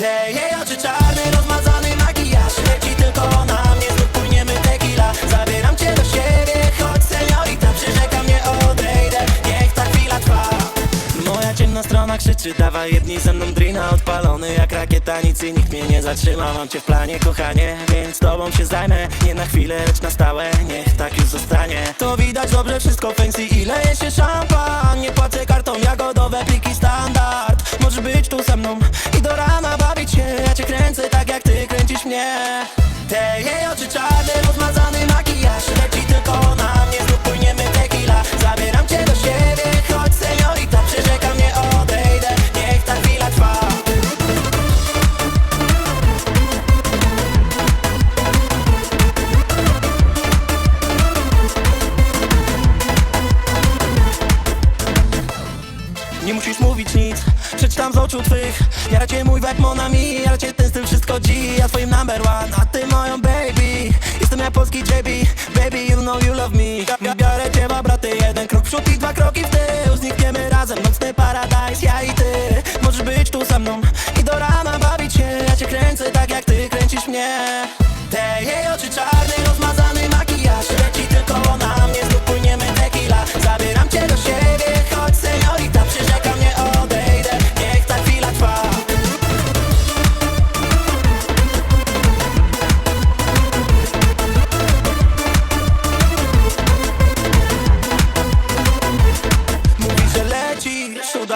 Te jej oczy czarne, rozmazany makijaż. Leci tylko na mnie, znów płyniemy tequila. Zabieram cię do siebie, chodź seniorita Przyrzekam, nie odejdę, niech ta chwila trwa. Moja ciemna strona krzyczy, dawaj jedni ze mną drina Odpalony. Jak rakieta, nic i nikt mnie nie zatrzyma. Mam cię w planie, kochanie, więc tobą się zajmę. Nie na chwilę, lecz na stałe, niech tak już zostanie. To widać dobrze, wszystko fancy i leje się szampan. Nie płacę kartą, jagodowe pliki standard. Możesz być tu ze mną i do cię kręcę tak jak ty kręcisz mnie. Te jej oczy czarne, rozmazany makijaż Leci tylko na mnie, znów płyniemy tequila. Zabieram cię do siebie, chodź seniorita Przyrzekam, nie odejdę, niech ta chwila trwa. Nie musisz mówić nic, przeczytam z oczu twych. Jara cię mój vibe monami, jara cię ten styl wszystko G. Ja twoim number one, a ty moją baby. Jestem jak polski JB, baby you know you love me. Bi- Biorę cię ma braty, jeden krok w przód i dwa kroki w tył. Znikniemy razem, nocny paradise, ja i ty. Możesz być tu ze mną i do rana bawić się. Ja cię kręcę tak jak ty kręcisz mnie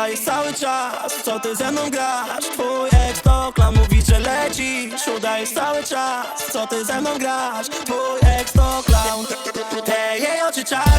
dajesz cały czas Co ty ze mną grasz? Twój ex to klam mówi, że lecisz Udajesz cały czas Co ty ze mną grasz? Twój ex to clown Te jej oczy czas